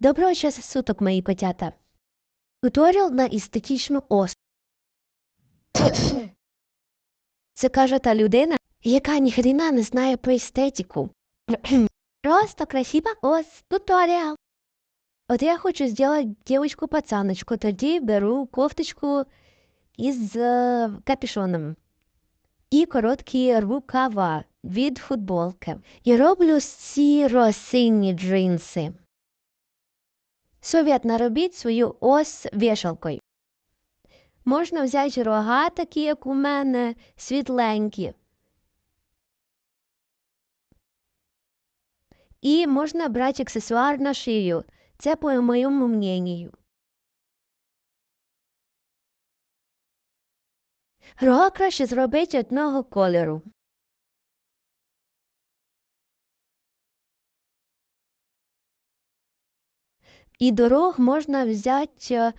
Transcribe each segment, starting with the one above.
Доброго часу суток, мої котята. Туторіал на естетичну ос. Це каже та людина, яка ніхрена не знає про естетику. Просто красива ос. Туторіал. От я хочу зробити дівчинку-пацаночку, тоді беру кофточку із е, капюшоном і короткі рукава від футболки. І роблю сіро-сині джинси. Совет наробіть свою ось вішалкою. Можна взяти рога, такі, як у мене, світленькі. І можна брати аксесуар на шию. Це по моєму мнению. Рога краще зробити одного кольору. І дорог можна взяти е,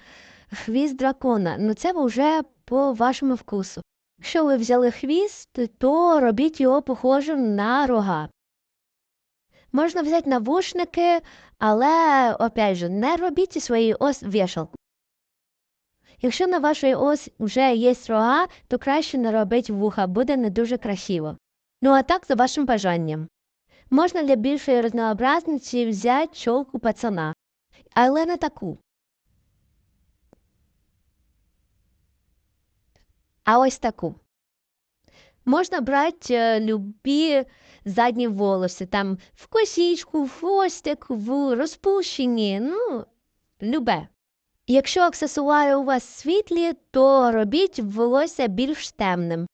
хвіст дракона, ну це вже по вашому вкусу. Якщо ви взяли хвіст, то робіть його похожим на рога. Можна взяти навушники, але, опять же, не робіть свої ось вішалку. Якщо на вашій ось вже є рога, то краще не робіть вуха, буде не дуже красиво. Ну а так за вашим бажанням. Можна для більшої разнообразності взяти чолку пацана, але не таку. А ось таку. Можна брати е, любі задні волоси, там в косічку, в хвостик, в розпущенні, ну, любе. Якщо аксесуари у вас світлі, то робіть волосся більш темним.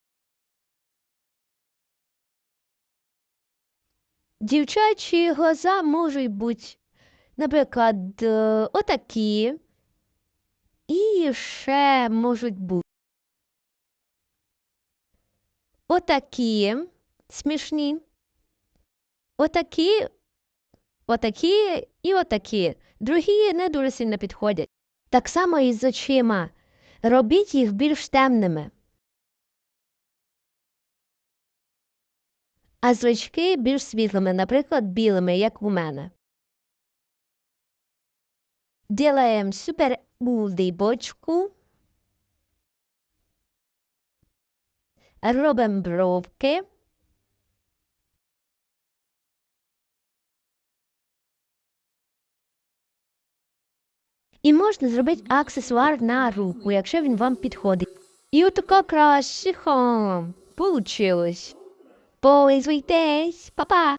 Дівчачі глаза можуть бути, наприклад, отакі, і ще можуть бути отакі смішні, отакі, отакі і отакі. Другі не дуже сильно підходять. Так само і з очима. Робіть їх більш темними. А зрачки більш світлими, наприклад, білими, як у мене. Делаємо супер бочку. Робимо бровки. І можна зробити аксесуар на руку, якщо він вам підходить. І отако красиво получилось. Пользуйтесь, па-па!